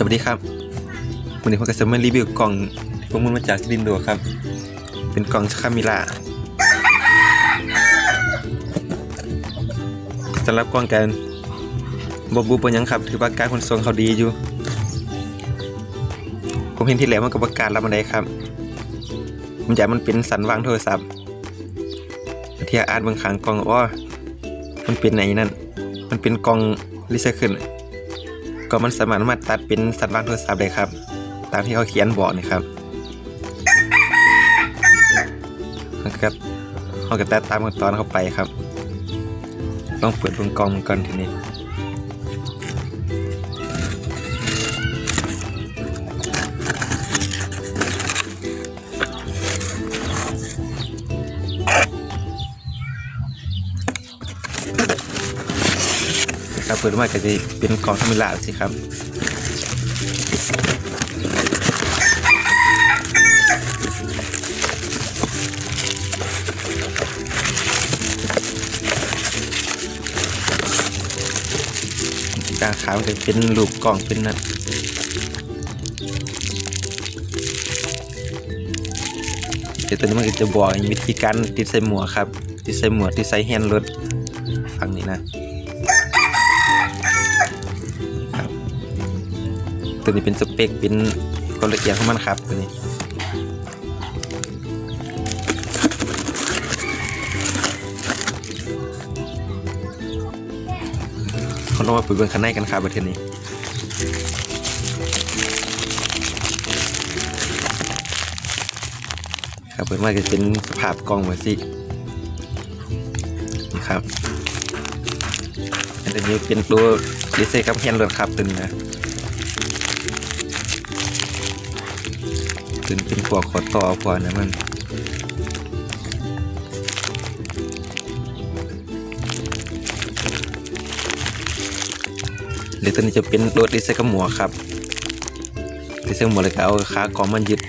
สวัสดีครับวันนี้ผมก็จะมารีวิวกล่องที่ผมมุนมาจากซิลินโดครับ เป็นกล่องคามิล่าสำหรับกล่องกันบบูปนยังครับ ถือว่าการขนส่งเขาดีอยู่ ผมเห็นที่แล้วมันก็ประกาศรับมาได้ครับมอยากมันเป็นสันวางโทรศัพท์ที่อ่านเบางครั้งกล่องว่ามันเป็นไหนนั่น มันเป็นกล่องรีไซเคิล ก็มันสามารถมาตัดเป็นสัตว์บางโทรศัพท์ได้ครับ ตามที่เขาเขียนบอกนี่ครับแล้วก็เขาก็ตัดตามขั้นตอนเข้าไปครับ ต้องเปิดวงกลมก่อนทีนี้ ครับเปิดมาก็จะเป็นกล่องธรรมดาสิครับกลางขามันจะเป็นรูปกล่องเป็นนั่นเดี๋ยวตัวนี้มันก็จะบอกวิธีการติดใส่หมวกครับติดใส่หมวกติดใส่แฮนด์รถฟังนี้นะ ตัวนี้เป็นสเปคเป็นกลละเอียดของมันครับตัวนี้เขาลงมาปุ๋ยเบิ่งข้างในกันครับประเทศนี้ครับเปิดมาจะเป็นสภาพกล้องเหมือนสินี่ครับอันนี้เป็นตัวดีเซลกับแฮนด์รถครับตัวนี้นะ ตัวนี้เป็นพวกขอต่อพวกนะมันหรือตัวนี้จะเป็นโดดดิเซกับหมวกครับดิเซลหมวกเลยก็เอาขากอมันยึด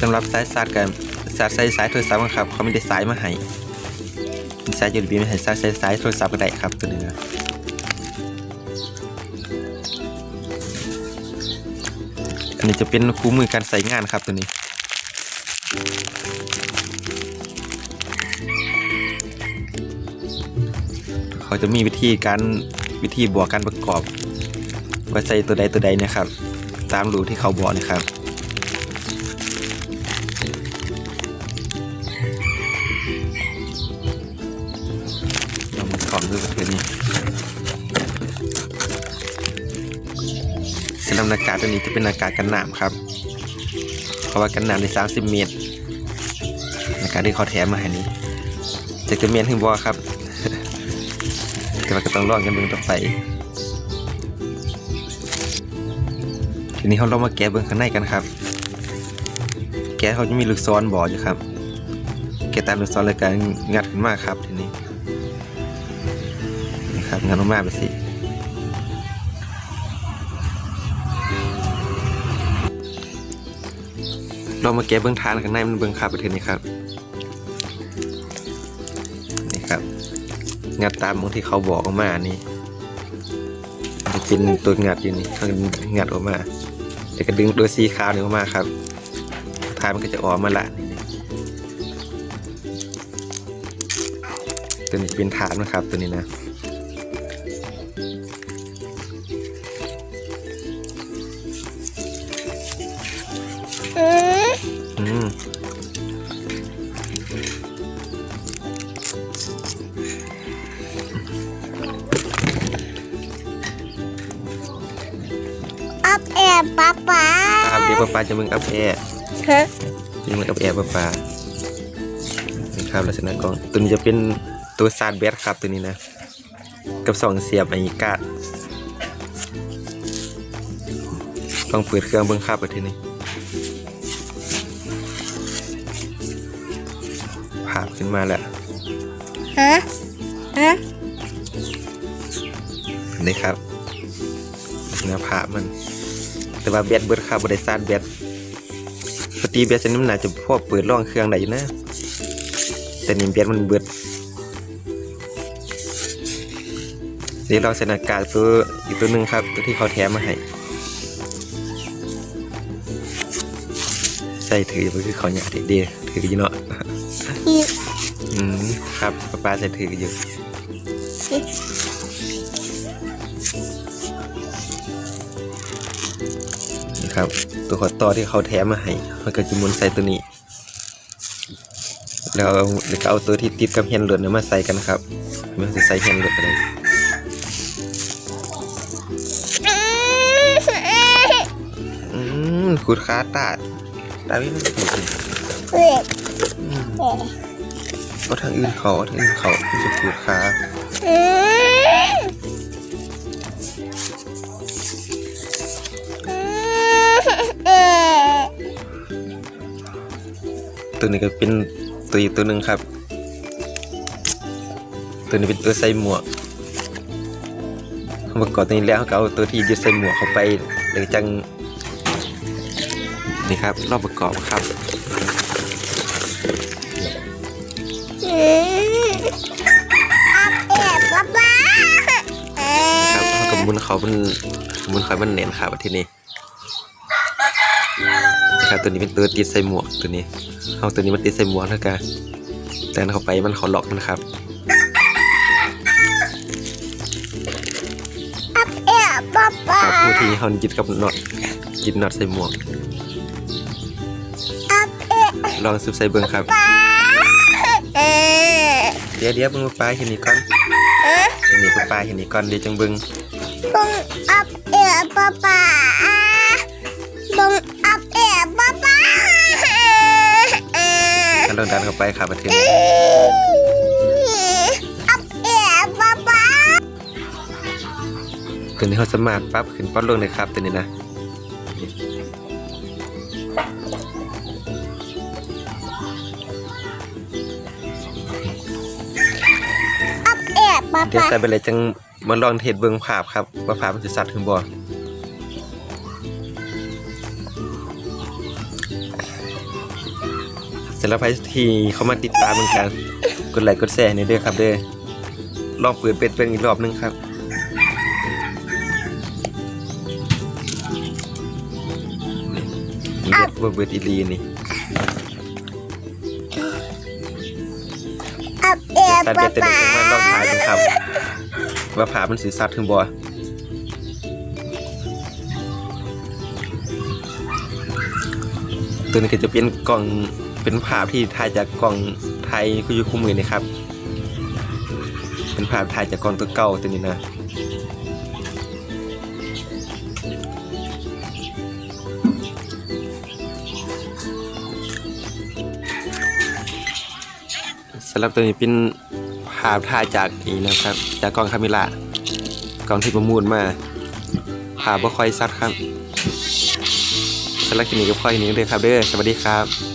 สำหรับสายสาดกัน สาใส่สายโทรศัพท์ครับ เขาไม่ได้สายมาให้สาย USB มาให้สายใส่สายโทรศัพท์ก็ได้ครับตัวนี้นะอันนี้จะเป็นคู่มือการใส่งานครับตัวนี้เขาจะมีวิธีการวิธีบวกการประกอบว่าใส่ตัวใดตัวใดนะครับ ตามรูที่เขาบอกนะครับ ตัวนี้จะเป็นหน้ากากกันน้ำครับเพราะว่ากันน้ำใน 30 เมตรหน้ากากที่เขาแถมมาให้นี้จะจะเมียนถึงบ่ครับแต่ว่าก็ต้องรอกันเบิ่งต่อไปทีนี้เขาลองมาแกะเบิ่งข้างในกันครับ แกะเขาจะมีลูกซ้อนบ่ออยู่ครับ แกะตามลูกซ้อนเลยกันงัดขึ้นมาครับทีนี้ นี่ครับงัดออกมาไปสิ เรามาแกะเบื้องทานข้างในมันเบื้องขาไปเทนี้ครับ นี่ครับงัดตามบางที่เขาบอกออกมานี่มันจะเป็นตัวงัดอยู่นี่เขางัดออกมาเดี๋ยวก็ดึงตัวสีขาวนี่ออกมาครับทานมันก็จะออกมาละนี่ตัวนี้เป็นฐานนะครับตัวนี้นะ ป๊าป๊าครับเดี๋ยวป้าปาจะมึงอัพแอร์ฮะนี่มันกับแอร์ปลานี่ครับลักษณะกล้องตัวนี้จะเป็นตัวซาดแบตครับตัวนี้นะ กับสองเสียบไอ้กาดต้องเปิดเครื่องเบิ้งครับไปทีนี้ภาพขึ้นมาแล้วฮะฮะนี่ครับลักษณะภาพมัน แต่ว่าแบตเบิดครับบริษัทแบตติเบียร์เซนมันน่าจะพอเปิดร่องเครื่องได้อยู่นะ แต่นี่เบียร์มันเบิดเดี๋ยวเราใส่หน้ากากตัวอีกตัวหนึ่งครับตัวที่เขาแถมมาให้ใส่ถือไปคือเขาเนี่ยเดียวถืออยู่เนาะอีอืมครับป้าป้าใส่ถืออยู่ ครับ ตัวขอต่อที่เขาแถมมาให้มันก็จะมุนใส่ตัวนี้ แล้วเอาแล้วก็เอาตัวที่ติดกับแฮนด์รถเนี่ยมาใส่กันครับมันจะใส่แฮนด์รถอะไรขูดขาตาดตาไม่มันขูดเลยเด็กเอาทางอื่นเขาทางอื่นเขามันจะขูดขา ตัวนี้ก็เป็นตัวอีกตัวหนึ่งครับ ตัวนี้เป็นตัวใส่หมวกประกอบตัวนี้แล้วเขาก็เอาตัวที่ยึดใส่หมวกเข้าไปหรือจังนี่ครับ รอบประกอบครับอืมอับแอบป๊าป๊าเอครับอเขากับมุนเขามันมุนเขามันเน้นครับทีนี้นะครับตัวนี้เป็นตัวติดใส่หมวกตัวนี้ เอาตัวนี้มันติดใส่หมวกแล้วกันแต่เข้าไปมันเขาล็อกมันครับอับแอบป๊าป๊าครับผู้ที่เขายึดกับน็อตยึดน็อตใส่หมวกอับแอบลองซุบใส่เบิ้งครับป๊าเออเดี๋ยวเดี๋ยวเบิ้งปลาเห็นนี้ก่อนเอ๊ะอันนี้ปลาเห็นนี้ก่อนเดี๋ยวจังเบิ้งบงอับแอบป๊าป๊า เราดันเข้าไปครับประเทศอับแอบป๊าป๊าตัวนี้เขาสามารถปรับขึ้นปรับลงได้ครับตัวนี้นะอับแอบป๊าเดี๋ยวป๊าใส่ไปเลยจังมาลองเทสเบิ้งภาพครับว่าภาพมันจะสัตว์ถึงบ่ เสร็จแล้วไปที่เขามาติดตามเหมือนกัน กดไลค์กดแชร์ให้หน่อยเด้อครับเด้อลองเปิดเป็ดเบิ้งอีกรอบหนึงครับนี่เด็ดบ่เบิดอีหลีนี่อับแอเดี๋ยวบตัดป๊าเบ็ดตัวนี้ป๊าจะมาลองถ่ายดูครับว่าผามันสีสัตว์ถึงบ่ตัวนี้ก็จะเป็นกล่อง เป็นภาพที่ถ่ายจากกล่องไทยคุยคู่มือนี่ครับ เป็นภาพถ่ายจากกล่องตัวเก่าตัวนี้นะสำหรับตัวนี้เป็นภาพถ่ายจากนี่นะครับ จากกล้องคาเมล่ากล้องที่ประมูลมาภาพบ่ค่อยซัดครับสำหรับคลิปนี้ก็พอแค่นี้เลยครับเด้อสวัสดีครับ